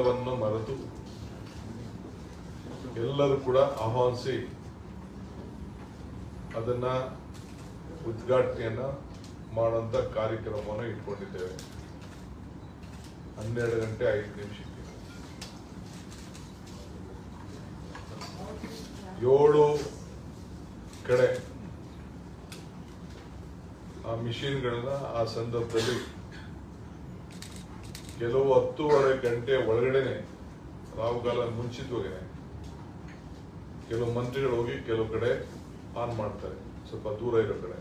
ಎಲ್ಲವನ್ನು ಮರೆತು ಎಲ್ಲರೂ ಕೂಡ ಆಹ್ವಾನಿಸಿ ಅದನ್ನ ಉದ್ಘಾಟನೆಯನ್ನ ಮಾಡುವಂತ ಕಾರ್ಯಕ್ರಮವನ್ನು ಇಟ್ಕೊಂಡಿದ್ದೇವೆ. ಹನ್ನೆರಡು ಗಂಟೆ ಐದು ನಿಮಿಷಕ್ಕೆ. ಏಳು ಕಡೆ ಆ ಮಿಷಿನ್ಗಳನ್ನ ಆ ಸಂದರ್ಭದಲ್ಲಿ ಕೆಲವು ಹತ್ತೂವರೆ ಗಂಟೆ ಒಳಗಡೆನೆ ರಾಹುಗಾಲ ಮುಂಚಿತವಾಗೇನೆ ಕೆಲವು ಮಂತ್ರಿಗಳು ಹೋಗಿ ಕೆಲವು ಕಡೆ ಆನ್ ಮಾಡ್ತಾರೆ. ಸ್ವಲ್ಪ ದೂರ ಇರೋ ಕಡೆ.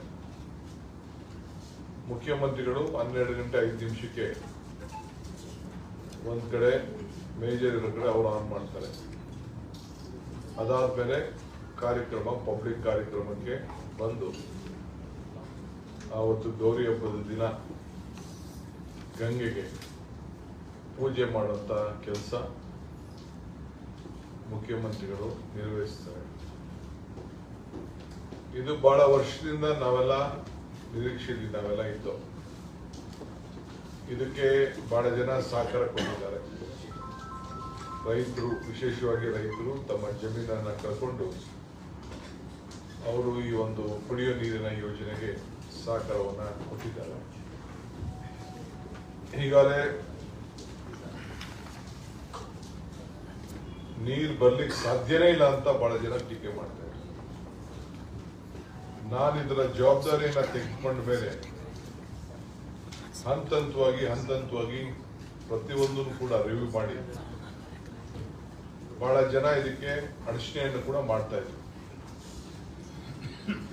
ಮುಖ್ಯಮಂತ್ರಿಗಳು ಹನ್ನೆರಡು ಗಂಟೆ ಐದು ನಿಮಿಷಕ್ಕೆ ಒಂದ್ ಕಡೆ, ಮೇಜರ್ ಇರೋ ಕಡೆ ಅವರು ಆನ್ ಮಾಡ್ತಾರೆ. ಅದಾದ್ಮೇಲೆ ಕಾರ್ಯಕ್ರಮ, ಪಬ್ಲಿಕ್ ಕಾರ್ಯಕ್ರಮಕ್ಕೆ ಬಂದು ಆವತ್ತು ಗೌರಿ ಹಬ್ಬದ ದಿನ ಗಂಗೆಗೆ ಪೂಜೆ ಮಾಡುವಂತ ಕೆಲಸ ಮುಖ್ಯಮಂತ್ರಿಗಳು ನಿರ್ವಹಿಸ್ತಾರೆ. ಇದು ಬಹಳ ವರ್ಷದಿಂದ ನಾವೆಲ್ಲ ನಿರೀಕ್ಷೆಯಲ್ಲಿ ನಾವೆಲ್ಲ ಇದ್ದು, ಇದಕ್ಕೆ ಬಹಳ ಜನ ಸಹಕಾರ ಕೊಟ್ಟಿದ್ದಾರೆ. ರೈತರು, ವಿಶೇಷವಾಗಿ ರೈತರು ತಮ್ಮ ಜಮೀನನ್ನ ಕಳ್ಕೊಂಡು ಅವರು ಈ ಒಂದು ಕುಡಿಯುವ ನೀರಿನ ಯೋಜನೆಗೆ ಸಹಕಾರವನ್ನು ಕೊಟ್ಟಿದ್ದಾರೆ. ಈಗಾಗಲೇ ನೀರು ಬರ್ಲಿಕ್ಕೆ ಸಾಧ್ಯನೇ ಇಲ್ಲ ಅಂತ ಬಹಳ ಜನ ಟೀಕೆ ಮಾಡ್ತಾರೆ ನಾನು ಇದರ ಜವಾಬ್ದಾರಿಯನ್ನ ತೆಗೆದುಕೊಂಡ ಮೇಲೆ ಹಂತ ಹಂತವಾಗಿ ಹಂತ ಹಂತವಾಗಿ ಪ್ರತಿಯೊಂದನ್ನು ಕೂಡ ರಿವ್ಯೂ ಮಾಡಿ ಬಹಳ ಜನ ಇದಕ್ಕೆ ಅಡಚಣೆಯನ್ನು ಕೂಡ ಮಾಡ್ತಾ ಇದ್ರು.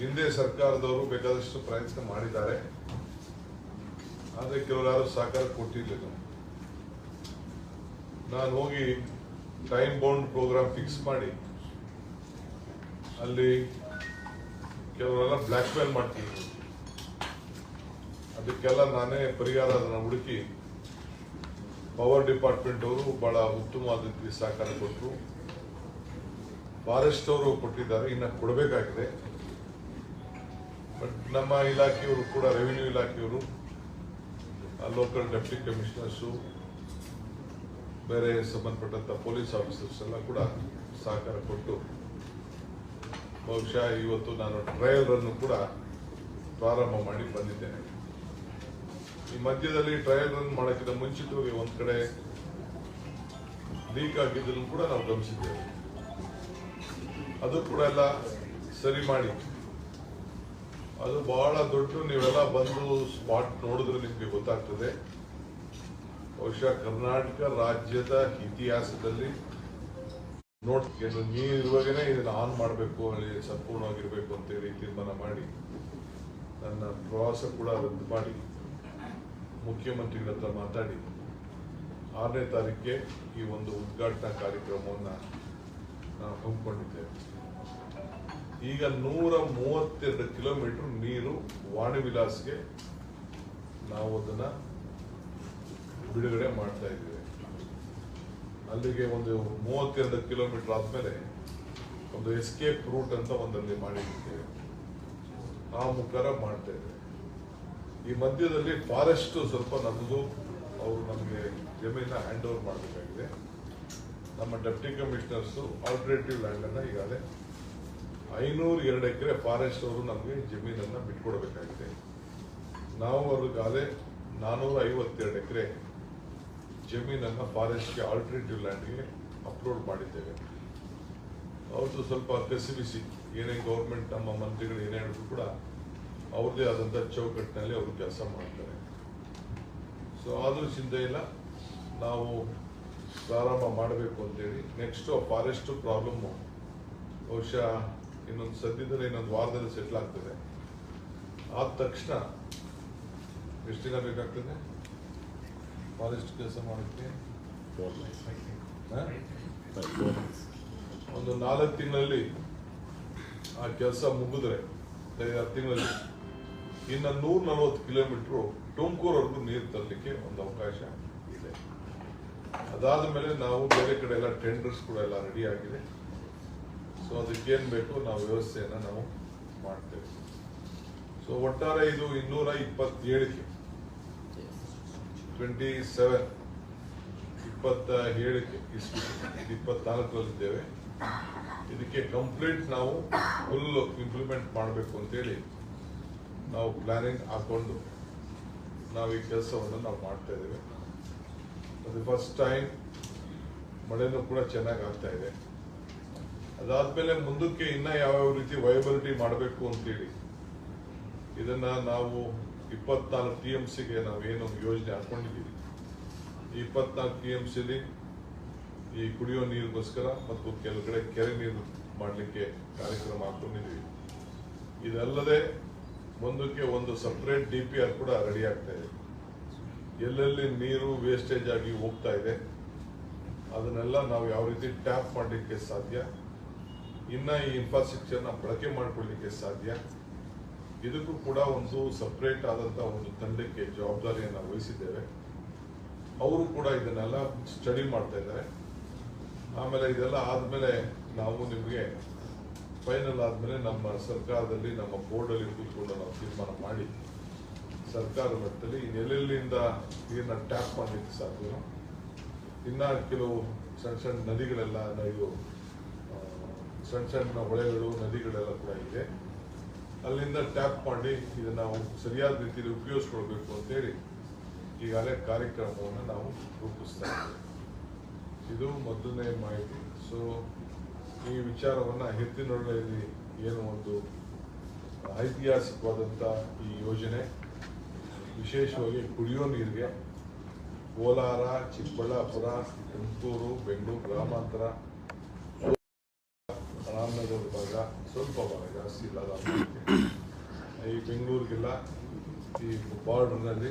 ಹಿಂದೆ ಸರ್ಕಾರದವರು ಬೇಕಾದಷ್ಟು ಪ್ರಯತ್ನ ಮಾಡಿದ್ದಾರೆ. ಆದರೆ ಕೆಲವರು ಯಾರು ಸಹಕಾರ ಕೊಟ್ಟಿರಲಿಲ್ಲ. ನಾನು ಹೋಗಿ ಟೈಮ್ ಬೌಂಡ್ ಪ್ರೋಗ್ರಾಮ್ ಫಿಕ್ಸ್ ಮಾಡಿ, ಅಲ್ಲಿ ಕೆಲವರೆಲ್ಲ ಬ್ಲ್ಯಾಕ್ ಮೇಲ್ ಮಾಡ್ತಿದ್ರು. ಅದಕ್ಕೆಲ್ಲ ನಾನೇ ಪರಿಹಾರ ಅದನ್ನು ಹುಡುಕಿ ಪವರ್ ಡಿಪಾರ್ಟ್ಮೆಂಟ್ ಅವರು ಬಹಳ ಉತ್ತಮವಾದ ರೀತಿ ಸಹಕಾರ ಕೊಟ್ಟರು ಫಾರೆಸ್ಟ್ ಅವರು ಕೊಟ್ಟಿದ್ದಾರೆ, ಇನ್ನ ಕೊಡಬೇಕಾಗಿದೆ. ಬಟ್ ನಮ್ಮ ಇಲಾಖೆಯವರು ಕೂಡ ರೆವಿನ್ಯೂ ಇಲಾಖೆಯವರು ಲೋಕಲ್ ಡೆಪ್ಟಿ ಕಮಿಷನರ್ಸು ಬೇರೆ ಸಂಬಂಧಪಟ್ಟಂತ ಪೊಲೀಸ್ ಆಫೀಸರ್ಸ್ ಎಲ್ಲ ಕೂಡ ಸಹಕಾರ ಕೊಟ್ಟು ಬಹುಶಃ ಇವತ್ತು ನಾನು ಟ್ರಯಲ್ ರನ್ನು ಕೂಡ ಪ್ರಾರಂಭ ಮಾಡಿ ಬಂದಿದ್ದೇನೆ. ಈ ಮಧ್ಯದಲ್ಲಿ ಟ್ರಯಲ್ ರನ್ ಮಾಡೋಕ್ಕಿಂತ ಮುಂಚಿತವಾಗಿ ಒಂದ್ ಕಡೆ ಲೀಕ್ ಆಗಿದ್ದನ್ನು ಕೂಡ ನಾವು ಗಮನಿಸಿದ್ದೇವೆ. ಅದು ಕೂಡ ಎಲ್ಲ ಸರಿ ಮಾಡಿ. ಅದು ಬಹಳ ದೊಡ್ಡ ನೀವೆಲ್ಲ ಬಂದು ಸ್ಪಾಟ್ ನೋಡಿದ್ರೆ ನಿಮ್ಗೆ ಗೊತ್ತಾಗ್ತದೆ. ಬಹುಶಃ ಕರ್ನಾಟಕ ರಾಜ್ಯದ ಇತಿಹಾಸದಲ್ಲಿ ನೋಡ್ ನೀರಿರುವಾಗನೇ ಇದನ್ನ ಆನ್ ಮಾಡಬೇಕು, ಅಲ್ಲಿ ಸಂಪೂರ್ಣವಾಗಿರ್ಬೇಕು ಅಂತೇಳಿ ತೀರ್ಮಾನ ಮಾಡಿ, ನನ್ನ ಪ್ರವಾಸ ಕೂಡ ರದ್ದು ಮಾಡಿ, ಮುಖ್ಯಮಂತ್ರಿಗಳ ಹತ್ರ ಮಾತಾಡಿ, ಆರನೇ ತಾರೀಕಿಗೆ ಈ ಒಂದು ಉದ್ಘಾಟನಾ ಕಾರ್ಯಕ್ರಮವನ್ನು ನಾವು ಹಮ್ಮಿಕೊಂಡಿದ್ದೇವೆ ಈಗ ನೂರ ಮೂವತ್ತೆರಡು ಕಿಲೋಮೀಟರ್ ನೀರು ವಾಣಿ ವಿಲಾಸ್ಗೆ ನಾವು ಅದನ್ನ ಬಿಡುಗಡೆ ಮಾಡ್ತಾ ಇದ್ದೀವಿ. ಅಲ್ಲಿಗೆ ಒಂದು ಮೂವತ್ತೆರಡು ಕಿಲೋಮೀಟರ್ ಆದ್ಮೇಲೆ ಒಂದು ಎಸ್ಕೇಪ್ ರೂಟ್ ಅಂತ ಒಂದಲ್ಲಿ ಮಾಡಿದ್ದೇವೆ ಆ ಮುಖರ ಮಾಡ್ತಾ ಇದ್ದೇವೆ. ಈ ಮಧ್ಯದಲ್ಲಿ ಫಾರೆಸ್ಟ್ ಸ್ವಲ್ಪ ನಮ್ಮದು ಅವರು ನಮಗೆ ಜಮೀನ ಹ್ಯಾಂಡ್ ಓವರ್ ಮಾಡಬೇಕಾಗಿದೆ. ನಮ್ಮ ಡೆಪ್ಟಿ ಕಮಿಷನರ್ಸ್ ಆಲ್ಟರ್ನೇಟಿವ್ ಲ್ಯಾಂಡನ್ನು ಈಗಾಗಲೇ ಐನೂರ ಎರಡು ಎಕರೆ ಫಾರೆಸ್ಟ್ ಅವರು ನಮಗೆ ಜಮೀನನ್ನ ಬಿಟ್ಕೊಡ್ಬೇಕಾಗಿದೆ. ನಾವು ಅವ್ರಿಗಾಗಲೇ ನಾನೂರ ಐವತ್ತೆರಡು ಎಕರೆ ಜಮೀನನ್ನ ಫಾರೆಸ್ಟ್ಗೆ ಆಲ್ಟರ್ನೇಟಿವ್ ಲ್ಯಾಂಡ್ಗೆ ಅಪ್ಲೋಡ್ ಮಾಡಿದ್ದೇವೆ. ಅವ್ರದ್ದು ಸ್ವಲ್ಪ ಕಸಿಬಿಸಿ ಏನೇ ಗೌರ್ಮೆಂಟ್ ನಮ್ಮ ಮಂತ್ರಿಗಳು ಏನೇ ಹೇಳಿದ್ರು ಕೂಡ ಅವ್ರದ್ದೇ ಆದಂಥ ಚೌಕಟ್ಟಿನಲ್ಲಿ ಅವರು ಕೆಲಸ ಮಾಡ್ತಾರೆ. ಸೊ ಆದರೂ ಚಿಂತೆ ಇಲ್ಲ. ನಾವು ಪ್ರಾರಂಭ ಮಾಡಬೇಕು ಅಂತೇಳಿ ನೆಕ್ಸ್ಟು ಫಾರೆಸ್ಟ್ ಪ್ರಾಬ್ಲಮ್ಮು ಬಹುಶಃ ಇನ್ನೊಂದು ಸದ್ಯದಲ್ಲಿ ಇನ್ನೊಂದು ವಾರದಲ್ಲಿ ಸೆಟ್ಲ್ ಆಗ್ತದೆ. ಆದ ತಕ್ಷಣ ಎಷ್ಟು ದಿನ ಬೇಕಾಗ್ತದೆ? ಫಾರೆಸ್ಟ್ ಕೆಲಸ ಮಾಡೋಕ್ಕೆ? ಒಂದು ನಾಲ್ಕು ತಿಂಗಳಲ್ಲಿ ಆ ಕೆಲಸ ಮುಗಿದ್ರೆ ಐದಾರು ತಿಂಗಳಲ್ಲಿ ಇನ್ನು ನೂರ ನಲವತ್ತು ಕಿಲೋಮೀಟ್ರು ತುಮಕೂರವರೆಗೂ ನೀರು ತರಲಿಕ್ಕೆ ಒಂದು ಅವಕಾಶ ಇದೆ. ಅದಾದ ಮೇಲೆ ನಾವು ಬೇರೆ ಕಡೆ ಎಲ್ಲ ಟೆಂಡರ್ಸ್ ಕೂಡ ಎಲ್ಲ ರೆಡಿ ಆಗಿದೆ. ಸೊ ಅದಕ್ಕೇನು ಬೇಕು? ನಾವು ವ್ಯವಸ್ಥೆಯನ್ನು ನಾವು ಮಾಡ್ತೇವೆ. ಸೊ ಒಟ್ಟಾರೆ ಇದು ಇನ್ನೂರ ಇಪ್ಪತ್ತೇಳಕ್ಕೆ ಟ್ವೆಂಟಿ ಸೆವೆನ್ ಇಪ್ಪತ್ತ ಏಳಕ್ಕೆ ಇಷ್ಟು ಇಪ್ಪತ್ನಾಲ್ಕರಲ್ಲಿದ್ದೇವೆ ಇದಕ್ಕೆ ಕಂಪ್ಲೀಟ್ ನಾವು ಫುಲ್ ಇಂಪ್ಲಿಮೆಂಟ್ ಮಾಡಬೇಕು ಅಂತೇಳಿ ನಾವು ಪ್ಲಾನಿಂಗ್ ಹಾಕೊಂಡು ನಾವು ಈ ಕೆಲಸವನ್ನು ನಾವು ಮಾಡ್ತಾ ಇದ್ದೇವೆ. ಅದು ಫಸ್ಟ್ ಟೈಮ್ ಮಳೆನೂ ಕೂಡ ಚೆನ್ನಾಗಿ ಆಗ್ತಾ ಇದೆ. ಅದಾದಮೇಲೆ ಮುಂದಕ್ಕೆ ಇನ್ನ ಯಾವ್ಯಾವ ರೀತಿ ವಯಬಿಲಿಟಿ ಮಾಡಬೇಕು ಅಂತೇಳಿ ಇದನ್ನು ನಾವು ಇಪ್ಪತ್ನಾಲ್ಕು ಟಿ ಎಂ ಸಿಗೆ ನಾವೇನು ಯೋಜನೆ ಹಾಕೊಂಡಿದ್ದೀವಿ. ಈ ಇಪ್ಪತ್ನಾಲ್ಕು ಟಿ ಎಂ ಸಿಲಿ ಈ ಕುಡಿಯೋ ನೀರಿಗೋಸ್ಕರ ಮತ್ತು ಕೆಲವು ಕೆರೆ ನೀರು ಮಾಡಲಿಕ್ಕೆ ಕಾರ್ಯಕ್ರಮ ಹಾಕೊಂಡಿದ್ದೀವಿ. ಇದಲ್ಲದೆ ಮುಂದಕ್ಕೆ ಒಂದು ಸಪ್ರೇಟ್ ಡಿ ಪಿ ಆರ್ ಕೂಡ ರೆಡಿ ಆಗ್ತಾ ಇದೆ. ಎಲ್ಲೆಲ್ಲಿ ನೀರು ವೇಸ್ಟೇಜ್ ಆಗಿ ಹೋಗ್ತಾ ಇದೆ, ಅದನ್ನೆಲ್ಲ ನಾವು ಯಾವ ರೀತಿ ಟ್ಯಾಪ್ ಮಾಡಲಿಕ್ಕೆ ಸಾಧ್ಯ, ಇನ್ನ ಈ ಇನ್ಫ್ರಾಸ್ಟ್ರಕ್ಚರ್ನ ಬಳಕೆ ಮಾಡಿಕೊಳ್ಳಲಿಕ್ಕೆ ಸಾಧ್ಯ ಇದಕ್ಕೂ ಕೂಡ ಒಂದು ಸಪ್ರೇಟ್ ಆದಂತ ಒಂದು ತಂಡಕ್ಕೆ ಜವಾಬ್ದಾರಿಯನ್ನು ವಹಿಸಿದ್ದೇವೆ. ಅವರು ಕೂಡ ಇದನ್ನೆಲ್ಲ ಸ್ಟಡಿ ಮಾಡ್ತಾ ಇದ್ದಾರೆ. ಆಮೇಲೆ ಇದೆಲ್ಲ ಆದ್ಮೇಲೆ ನಾವು ನಿಮಗೆ ಫೈನಲ್ ಆದ್ಮೇಲೆ ನಮ್ಮ ಸರ್ಕಾರದಲ್ಲಿ, ನಮ್ಮ ಬೋರ್ಡಲ್ಲಿ ಕೂತ್ಕೊಂಡು ನಾವು ತೀರ್ಮಾನ ಮಾಡಿ, ಸರ್ಕಾರ ಮಟ್ಟದಲ್ಲಿ ಎಲ್ಲೆಲ್ಲಿಂದ ನೀರನ್ನ ಟ್ಯಾಪ್ ಮಾಡಲಿಕ್ಕೆ ಸಾಧ್ಯ. ಇನ್ನ ಕೆಲವು ಸಣ್ಣ ಸಣ್ಣ ನದಿಗಳೆಲ್ಲ ಇದು ಸಣ್ಣ ಸಣ್ಣ ಹೊಳೆಗಳು, ನದಿಗಳೆಲ್ಲ ಕೂಡ ಇದೆ. ಅಲ್ಲಿಂದ ಟ್ಯಾಪ್ ಮಾಡಿ ಇದನ್ನ ನಾವು ಸರಿಯಾದ ರೀತಿಯಲ್ಲಿ ಉಪಯೋಗಿಸ್ಕೊಳ್ಬೇಕು ಅಂತೇಳಿ ಈಗಾಗಲೇ ಕಾರ್ಯಕ್ರಮವನ್ನು ನಾವು ರೂಪಿಸ್ತಾ ಇದು ಮೊದಲನೇ ಮಾಹಿತಿ. ಸೊ ಈ ವಿಚಾರವನ್ನ ಎತ್ತಿನೊಳ್ಳೆಯಲ್ಲಿ ಏನು ಒಂದು ಐತಿಹಾಸಿಕವಾದಂಥ ಈ ಯೋಜನೆ, ವಿಶೇಷವಾಗಿ ಕುಡಿಯೋ ನೀರಿಗೆ ಕೋಲಾರ, ಚಿಕ್ಕಬಳ್ಳಾಪುರ, ತುಮಕೂರು, ಬೆಂಗಳೂರು, ಗ್ರಾಮಾಂತರ ಸ್ವಲ್ಪ ಭಾಗ ಜಾಸ್ತಿ ಇಲ್ಲ ಈ ಬೆಂಗಳೂರಿಗೆಲ್ಲ ಈ ಬಾರ್ಡರ್ನಲ್ಲಿ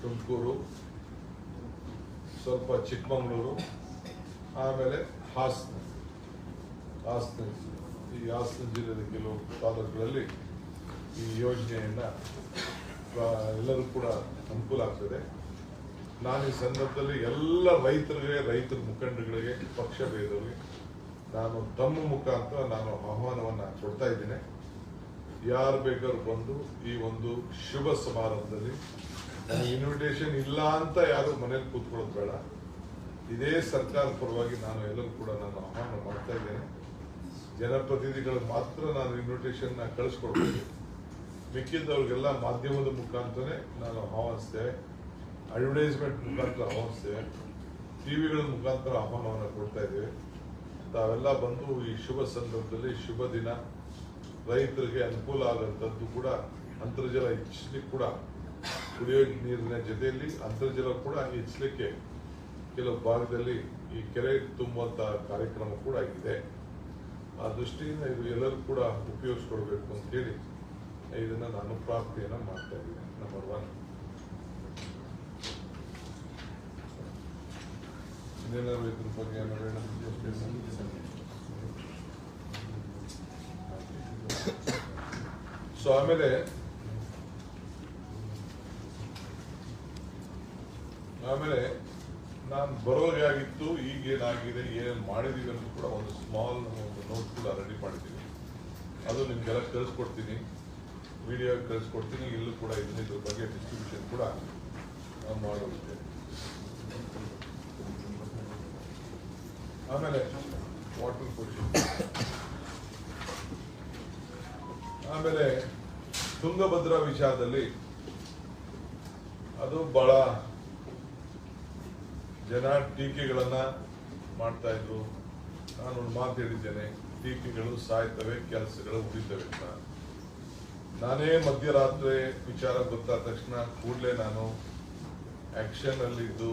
ತುಮಕೂರು, ಸ್ವಲ್ಪ ಚಿಕ್ಕಮಗಳೂರು, ಆಮೇಲೆ ಹಾಸನ. ಹಾಸನ, ಈ ಹಾಸನ ಜಿಲ್ಲೆಯ ಕೆಲವು ತಾಲೂಕುಗಳಲ್ಲಿ ಈ ಯೋಜನೆಯನ್ನ ಎಲ್ಲರೂ ಕೂಡ ಅನುಕೂಲ ಆಗ್ತದೆ. ನಾನು ಈ ಸಂದರ್ಭದಲ್ಲಿ ಎಲ್ಲ ರೈತರಿಗೆ, ರೈತರ ಮುಖಂಡಗಳಿಗೆ, ಪಕ್ಷ ಭೇದರಿಗೆ ನಾನು ತಮ್ಮ ಮುಖಾಂತರ ನಾನು ಆಹ್ವಾನವನ್ನು ಕೊಡ್ತಾ ಇದ್ದೇನೆ. ಯಾರು ಬೇಕಾದ್ರೂ ಬಂದು ಈ ಒಂದು ಶುಭ ಸಮಾರಂಭದಲ್ಲಿ ಇನ್ವಿಟೇಷನ್ ಇಲ್ಲ ಅಂತ ಯಾರು ಮನೇಲಿ ಕೂತ್ಕೊಳ್ಳೋದು ಬೇಡ. ಇದೇ ಸರ್ಕಾರ ಪರವಾಗಿ ನಾನು ಎಲ್ಲರೂ ಕೂಡ ನಾನು ಆಹ್ವಾನ ಮಾಡ್ತಾ ಇದ್ದೇನೆ. ಜನಪ್ರತಿನಿಧಿಗಳು ಮಾತ್ರ ನಾನು ಇನ್ವಿಟೇಷನ್ ಕಳಿಸ್ಕೊಡ್ಬೇಕು ಮಿಕ್ಕಿದ್ದವ್ರಿಗೆಲ್ಲ ಮಾಧ್ಯಮದ ಮುಖಾಂತರೇ ನಾನು ಆಹ್ವಾನಿಸ್ತೇವೆ. ಅಡ್ವರ್ಟೈಸ್ಮೆಂಟ್ ಮುಖಾಂತರ ಆಹ್ವಾನಿಸ್ತೇವೆ. ಟಿವಿಗಳ ಮುಖಾಂತರ ಆಹ್ವಾನವನ್ನು ಕೊಡ್ತಾ ಇದ್ದೇವೆ. ತಾವೆಲ್ಲ ಬಂದು ಈ ಶುಭ ಸಂದರ್ಭದಲ್ಲಿ ಶುಭ ದಿನ. ರೈತರಿಗೆ ಅನುಕೂಲ ಆದಂಥದ್ದು ಕೂಡ ಅಂತರ್ಜಲ ಹೆಚ್ಚಲಿಕ್ಕೆ ಕೂಡ ಕುಡಿಯೋ ನೀರಿನ ಜೊತೆಯಲ್ಲಿ ಅಂತರ್ಜಲ ಕೂಡ ಹೆಚ್ಚಲಿಕ್ಕೆ ಕೆಲವು ಭಾಗದಲ್ಲಿ ಈ ಕೆರೆ ತುಂಬುವಂತ ಕಾರ್ಯಕ್ರಮ ಕೂಡ ಇದೆ ಆ ದೃಷ್ಟಿಯಿಂದ ಇದು ಎಲ್ಲರೂ ಕೂಡ ಉಪಯೋಗಿಸ್ಕೊಡ್ಬೇಕು ಅಂತೇಳಿ ಇದನ್ನ ನಾನು ಪ್ರಾಪ್ತಿಯನ್ನು ಮಾಡ್ತಾ ಇದ್ದೀನಿ. ನಂಬರ್ ಒನ್ ಇನ್ನೇನಾದ್ರು ಇದ್ರ ಬಗ್ಗೆ ಏನಾದ್ರು ಸೊ ಆಮೇಲೆ ಆಮೇಲೆ ನಾನು ಬರೋದಾಗಿತ್ತು ಈಗ ಏನಾಗಿದೆ ಏನೇನು ಮಾಡಿದೀವಿ ಅಂತ ಕೂಡ ಒಂದು ಸ್ಮಾಲ್ ಒಂದು ನೋಟ್ ಕೂಡ ರೆಡಿ ಮಾಡಿದ್ದೀವಿ ಅದು ನಿಮಗೆಲ್ಲ ಕಳಿಸ್ಕೊಡ್ತೀನಿ. ವಿಡಿಯೋ ಕಳಿಸ್ಕೊಡ್ತೀನಿ. ಇಲ್ಲೂ ಕೂಡ ಇದನ್ನ ಇದ್ರ ಬಗ್ಗೆ ಡಿಸ್ಟ್ರಿಬ್ಯೂಷನ್ ಕೂಡ ನಾವು ಮಾಡೋದಿದೆ ಆಮೇಲೆ ವಾಟರ್ ಪೊಲ್ಯೂಷನ್ ಆಮೇಲೆ ತುಂಗಭದ್ರಾ ವಿಚಾರದಲ್ಲಿ ಅದು ಬಹಳ ಜನ ಟೀಕೆಗಳನ್ನ ಮಾಡ್ತಾ ಇದ್ರು. ನಾನು ಮಾತು ಹೇಳಿದ್ದೇನೆ, ಟೀಕೆಗಳು ಸಾಯ್ತವೆ, ಕೆಲಸಗಳು ಉಳಿತವೆ ಅಂತ. ನಾನೇ ಮಧ್ಯರಾತ್ರಿ ವಿಚಾರ ಗೊತ್ತಾದ ತಕ್ಷಣ ಕೂಡಲೇ ನಾನು ಆಕ್ಷನ್ ಇದ್ದು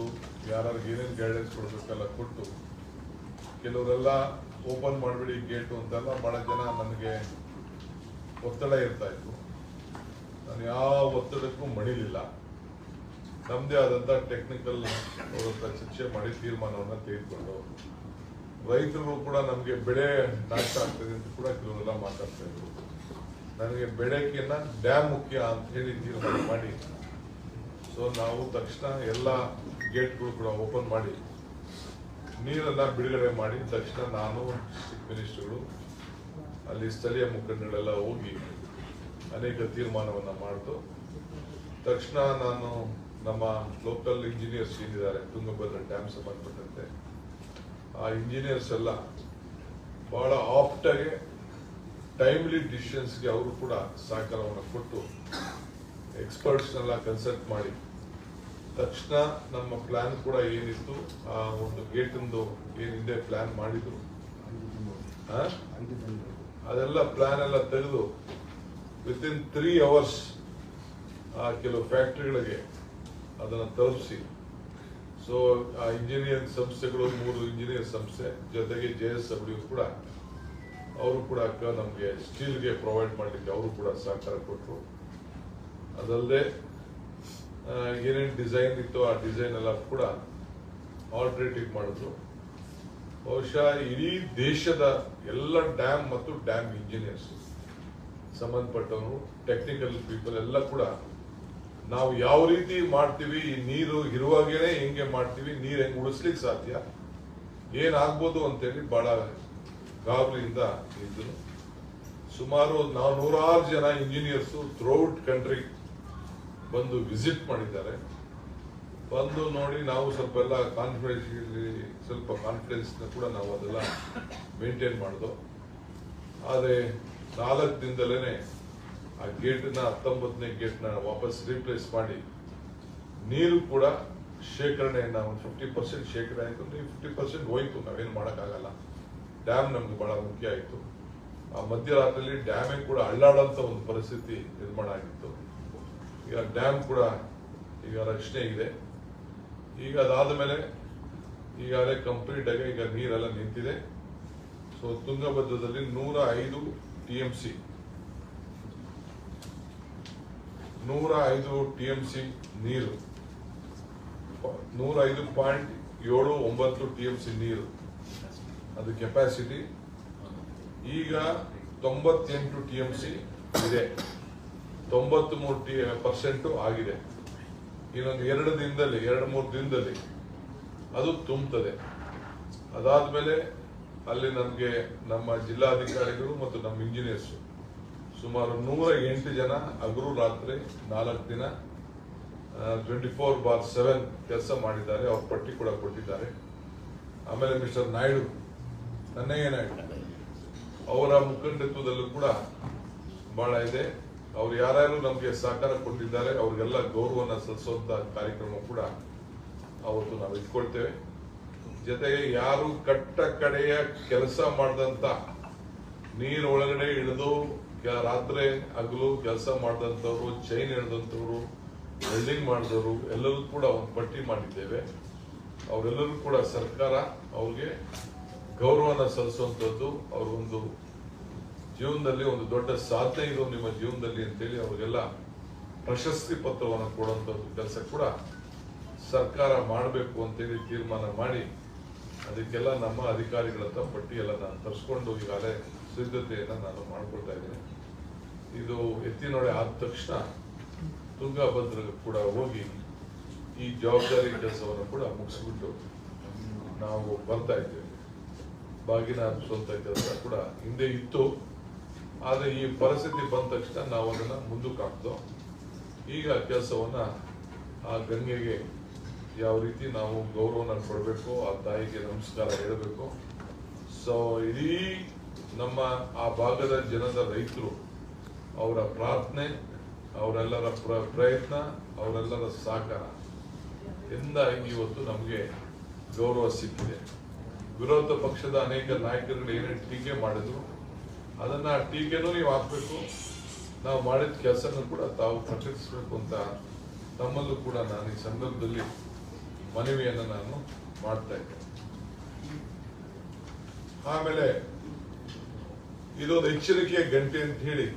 ಯಾರು ಏನೇನು ಗೈಡೆನ್ಸ್ ಕೊಡಬೇಕಲ್ಲ ಕೊಟ್ಟು ಕೆಲವರೆಲ್ಲ ಓಪನ್ ಮಾಡಬೇಡಿ ಗೇಟು ಅಂತೆಲ್ಲ ಬಹಳ ಜನ ನನಗೆ ಒತ್ತಡ ಇರ್ತಾ ಇತ್ತು. ನಾನು ಯಾವ ಒತ್ತಡಕ್ಕೂ ಮಣಿಲಿಲ್ಲ. ನಮ್ಮದೇ ಆದಂತ ಟೆಕ್ನಿಕಲ್ ಅವ್ರ ಚರ್ಚೆ ಮಾಡಿ ತೀರ್ಮಾನವನ್ನ ತೆಗೆದುಕೊಂಡು ರೈತರು ಕೂಡ ನಮಗೆ ಬೆಳೆ ನಾಶ ಆಗ್ತದೆ ಅಂತ ಕೂಡ ಕೆಲವರೆಲ್ಲ ಮಾತಾಡ್ತಾ ಇದ್ರು. ನನಗೆ ಬೆಳೆಕಿನ್ನ ಡ್ಯಾಮ್ ಮುಖ್ಯ ಅಂತ ಹೇಳಿ ತೀರ್ಮಾನ ಮಾಡಿ. ಸೊ ನಾವು ತಕ್ಷಣ ಎಲ್ಲ ಗೇಟ್ಗಳು ಕೂಡ ಓಪನ್ ಮಾಡಿ. ನೀರನ್ನ ಬಿಡುಗಡೆ ಮಾಡಿ ತಕ್ಷಣ ನಾನು ಚೀಫ್ ಮಿನಿಸ್ಟರ್ಗಳು ಅಲ್ಲಿ ಸ್ಥಳೀಯ ಮುಖಂಡಗಳೆಲ್ಲ ಹೋಗಿ ಅನೇಕ ತೀರ್ಮಾನವನ್ನು ಮಾಡಿತು ತಕ್ಷಣ ನಾನು ನಮ್ಮ ಲೋಕಲ್ ಇಂಜಿನಿಯರ್ಸ್ ಏನಿದ್ದಾರೆ, ತುಂಗಭದ್ರ ಡ್ಯಾಮ್ ಸಂಬಂಧಪಟ್ಟಂತೆ, ಆ ಇಂಜಿನಿಯರ್ಸ್ ಎಲ್ಲ ಬಹಳ ಆಪ್ಟಾಗಿ ಟೈಮ್ಲಿ ಡಿಸಿಷನ್ಸ್ಗೆ ಅವರು ಕೂಡ ಸಹಕಾರವನ್ನು ಕೊಟ್ಟು ಎಕ್ಸ್ಪರ್ಟ್ಸ್ನೆಲ್ಲ ಕನ್ಸಲ್ಟ್ ಮಾಡಿ ತಕ್ಷಣ ನಮ್ಮ ಪ್ಲಾನ್ ಕೂಡ ಏನಿತ್ತು? ಆ, ಒಂದು ಗೇಟಿಂದು ಏನಿದೆ ಪ್ಲಾನ್ ಮಾಡಿದ್ರು? ಅದೆಲ್ಲ ಪ್ಲಾನ್ ಎಲ್ಲ ತೆಗೆದು ವಿತ್ ಇನ್ ತ್ರೀ ಅವರ್ಸ್ ಆ, ಕೆಲವು ಫ್ಯಾಕ್ಟ್ರಿಗಳಿಗೆ ಅದನ್ನು ತಲುಪಿಸಿ. ಸೊ ಆ ಇಂಜಿನಿಯರಿಂಗ್ ಸಂಸ್ಥೆಗಳು ಮೂರು ಇಂಜಿನಿಯರ್ ಸಂಸ್ಥೆ, ಜೊತೆಗೆ ಜೆ ಎಸ್ ಡಬ್ಲ್ಯೂ ಕೂಡ ಅವರು ಕೂಡ ನಮಗೆ ಸ್ಟೀಲ್ಗೆ ಪ್ರೊವೈಡ್ ಮಾಡಲಿಕ್ಕೆ ಅವರು ಕೂಡ ಸಹಕಾರ ಕೊಟ್ಟರು ಅದಲ್ಲದೆ ಏನೇನು ಡಿಸೈನ್ ಇತ್ತು ಆ ಡಿಸೈನ್ ಎಲ್ಲ ಕೂಡ ಆಲ್ಟ್ರೇಟಿವ್ ಮಾಡಿದ್ರು. ಬಹುಶಃ ಇಡೀ ದೇಶದ ಎಲ್ಲ ಡ್ಯಾಮ್ ಮತ್ತು ಡ್ಯಾಮ್ ಇಂಜಿನಿಯರ್ಸ್ ಸಂಬಂಧಪಟ್ಟವರು ಟೆಕ್ನಿಕಲ್ ಪೀಪಲ್ ಎಲ್ಲ ಕೂಡ ನಾವು ಯಾವ ರೀತಿ ಮಾಡ್ತೀವಿ, ಈ ನೀರು ಇರುವಾಗೇನೆ ಹೆಂಗೆ ಮಾಡ್ತೀವಿ, ನೀರು ಹೆಂಗೆ ಉಳಿಸ್ಲಿಕ್ಕೆ ಸಾಧ್ಯ, ಏನಾಗ್ಬೋದು ಅಂತೇಳಿ ಬಹಳ ಗಾಬರಿಯಿಂದ ಇದ್ದರು. ಸುಮಾರು ನಾವು ನೂರಾರು ಜನ ಇಂಜಿನಿಯರ್ಸ್ ಥ್ರೂಔಟ್ ಕಂಟ್ರಿ ಬಂದು ವಿಸಿಟ್ ಮಾಡಿದ್ದಾರೆ. ಬಂದು ನೋಡಿ ನಾವು ಸ್ವಲ್ಪ ಎಲ್ಲ ಕಾನ್ಫಿಡೆನ್ಸ್ ಸ್ವಲ್ಪ ಕಾನ್ಫಿಡೆನ್ಸ್ನ ಕೂಡ ನಾವು ಅದೆಲ್ಲ ಮೇಂಟೈನ್ ಮಾಡಿದೋ. ಆದರೆ ನಾಲ್ಕು ದಿನದಲ್ಲೇ ಆ ಗೇಟ್ನ ಹತ್ತೊಂಬತ್ತನೇ ಗೇಟ್ನ ವಾಪಸ್ ರೀಪ್ಲೇಸ್ ಮಾಡಿ ನೀರು ಕೂಡ ಶೇಖರಣೆಯನ್ನ ಒಂದು ಫಿಫ್ಟಿ ಪರ್ಸೆಂಟ್ ಶೇಖರಣೆ ಆಯಿತು. ಫಿಫ್ಟಿ ಪರ್ಸೆಂಟ್ ಹೋಯ್ತು, ನಾವೇನು ಮಾಡೋಕ್ಕಾಗಲ್ಲ. ಡ್ಯಾಮ್ ನಮ್ಗೆ ಬಹಳ ಮುಖ್ಯ ಆಯಿತು. ಆ ಮಧ್ಯರಾತ್ರಿಯಲ್ಲಿ ಡ್ಯಾಮೇ ಕೂಡ ಅಳ್ಳಾಡಂತ ಒಂದು ಪರಿಸ್ಥಿತಿ ನಿರ್ಮಾಣ ಆಗಿತ್ತು. ಈಗ ಡ್ಯಾಮ್ ಕೂಡ ಈಗ ರಕ್ಷಣೆ ಇದೆ. ಈಗ ಅದಾದ ಮೇಲೆ ಈಗಾಗಲೇ ಕಂಪ್ಲೀಟ್ ಆಗಿ ಈಗ ನೀರೆಲ್ಲ ನಿಂತಿದೆ. ಸೊ ತುಂಗಭದ್ರದಲ್ಲಿ ನೂರ ಐದು ಟಿ ಎಂ ಸಿ ನೂರ ಐದು ಟಿ ಎಂ ಸಿ ನೀರು. ನೂರ ಐದು ಪಾಯಿಂಟ್ ಏಳು ಒಂಬತ್ತು ಟಿ ಎಂ ಸಿ ನೀರು. ಅದು ಕೆಪಾಸಿಟಿ ಈಗ ತೊಂಬತ್ತೆಂಟು ಟಿ ಎಂ ಸಿ ಇದೆ. ತೊಂಬತ್ತ್ ಮೂರು ಟಿ ಪರ್ಸೆಂಟು ಆಗಿದೆ. ಇನ್ನೊಂದು ಎರಡು ದಿನದಲ್ಲಿ, ಎರಡು ಮೂರು ದಿನದಲ್ಲಿ ಅದು ತುಂಬುತ್ತದೆ. ಅದಾದ್ಮೇಲೆ ಅಲ್ಲಿ ನಮಗೆ ನಮ್ಮ ಜಿಲ್ಲಾಧಿಕಾರಿಗಳು ಮತ್ತು ನಮ್ಮ ಇಂಜಿನಿಯರ್ಸ್ ಸುಮಾರು ನೂರ ಎಂಟು ಜನ ಹಗಲು ರಾತ್ರಿ ನಾಲ್ಕು ದಿನ ಟ್ವೆಂಟಿ ಫೋರ್ ಬಾರ್ ಸೆವೆನ್ ಕೆಲಸ ಮಾಡಿದ್ದಾರೆ. ಅವ್ರ ಪಟ್ಟಿ ಕೂಡ ಕೊಟ್ಟಿದ್ದಾರೆ. ಆಮೇಲೆ ಮಿಸ್ಟರ್ ನಾಯ್ಡು ಕನ್ನಯ್ಯ ನಾಯ್ಡು ಅವರ ಮುಖಂಡತ್ವದಲ್ಲೂ ಕೂಡ ಬಹಳ ಇದೆ. ಅವ್ರು ಯಾರ್ಯಾರು ನಮಗೆ ಸಹಕಾರ ಕೊಟ್ಟಿದ್ದಾರೆ, ಅವ್ರಿಗೆಲ್ಲ ಗೌರವನ ಸಲ್ಲಿಸುವಂತ ಕಾರ್ಯಕ್ರಮ ಕೂಡ ಅವತ್ತು ನಾವು ಇಟ್ಕೊಳ್ತೇವೆ. ಜೊತೆಗೆ ಯಾರು ಕಟ್ಟ ಕಡೆಯ ಕೆಲಸ ಮಾಡಿದಂತ ನೀರು ಒಳಗಡೆ ಇಳಿದು ರಾತ್ರಿ ಹಗಲು ಕೆಲಸ ಮಾಡಿದಂಥವ್ರು ಚೈನ್ ಹಿಡಿದಂಥವ್ರು ವೆಲ್ಡಿಂಗ್ ಮಾಡಿದವರು, ಎಲ್ಲರೂ ಕೂಡ ಒಂದು ಪಟ್ಟಿ ಮಾಡಿದ್ದೇವೆ. ಅವರೆಲ್ಲರೂ ಕೂಡ ಸರ್ಕಾರ ಅವ್ರಿಗೆ ಗೌರವನ ಸಲ್ಲಿಸುವಂಥದ್ದು ಅವ್ರಿಗೊಂದು ಜೀವನದಲ್ಲಿ ಒಂದು ದೊಡ್ಡ ಸಾಧನೆ ಇದು ನಿಮ್ಮ ಜೀವನದಲ್ಲಿ ಅಂತೇಳಿ ಅವರಿಗೆಲ್ಲ ಪ್ರಶಸ್ತಿ ಪತ್ರವನ್ನು ಕೊಡುವಂಥದ್ದು ಕೆಲಸ ಕೂಡ ಸರ್ಕಾರ ಮಾಡಬೇಕು ಅಂತೇಳಿ ತೀರ್ಮಾನ ಮಾಡಿ ಅದಕ್ಕೆಲ್ಲ ನಮ್ಮ ಅಧಿಕಾರಿಗಳ ಹತ್ರ ಪಟ್ಟಿ ಎಲ್ಲ ನಾನು ತರಿಸ್ಕೊಂಡು ಈಗಾಗಲೇ ಸಿದ್ಧತೆಯನ್ನು ನಾನು ಮಾಡ್ಕೊಳ್ತಾ ಇದ್ದೇನೆ. ಇದು ಎತ್ತಿನೊಳೆ ಆದ ತಕ್ಷಣ ತುಂಗಭದ್ರ ಕೂಡ ಹೋಗಿ ಈ ಜವಾಬ್ದಾರಿ ಕೆಲಸವನ್ನು ಕೂಡ ಮುಗಿಸ್ಬಿಟ್ಟು ನಾವು ಬರ್ತಾ ಇದ್ದೇವೆ. ಬಾಗಿನ ಹಬ್ಬಿಸುವಂತ ಕೆಲಸ ಕೂಡ ಹಿಂದೆ ಇತ್ತು. ಆದರೆ ಈ ಪರಿಸ್ಥಿತಿ ಬಂದ ತಕ್ಷಣ ನಾವು ಅದನ್ನು ಮುಂದಕ್ಕೆ ಹಾಕ್ತೋ ಈಗ ಕೆಲಸವನ್ನ ಆ ಗಂಗೆಗೆ ಯಾವ ರೀತಿ ನಾವು ಗೌರವನ ಕೊಡಬೇಕು, ಆ ತಾಯಿಗೆ ನಮಸ್ಕಾರ ಹೇಳಬೇಕು. ಸೊ ಇಡೀ ನಮ್ಮ ಆ ಭಾಗದ ಜನದ ರೈತರು ಅವರ ಪ್ರಾರ್ಥನೆ, ಅವರೆಲ್ಲರ ಪ್ರ- ಪ್ರಯತ್ನ, ಅವರೆಲ್ಲರ ಸಹಕಾರ ಇವತ್ತು ನಮಗೆ ಗೌರವ ಸಿಕ್ಕಿದೆ. ವಿರೋಧ ಪಕ್ಷದ ಅನೇಕ ನಾಯಕರುಗಳು ಏನೇನು ಟೀಕೆ ಮಾಡಿದ್ರು ಅದನ್ನ ಟೀಕೆನೂ ನೀವು ಹಾಕ್ಬೇಕು. ನಾವು ಮಾಡಿದ ಕೆಲಸನೂ ಕೂಡ ತಾವು ಪ್ರಕಟಿಸಬೇಕು ಅಂತ ತಮ್ಮಲ್ಲೂ ಕೂಡ ನಾನು ಈ ಸಂದರ್ಭದಲ್ಲಿ ಮನವಿಯನ್ನು ನಾನು ಮಾಡ್ತಾ ಇದ್ದೆ ಆಮೇಲೆ ಇದೊಂದು ಎಚ್ಚರಿಕೆಯ ಗಂಟೆ ಅಂತ ಹೇಳಿ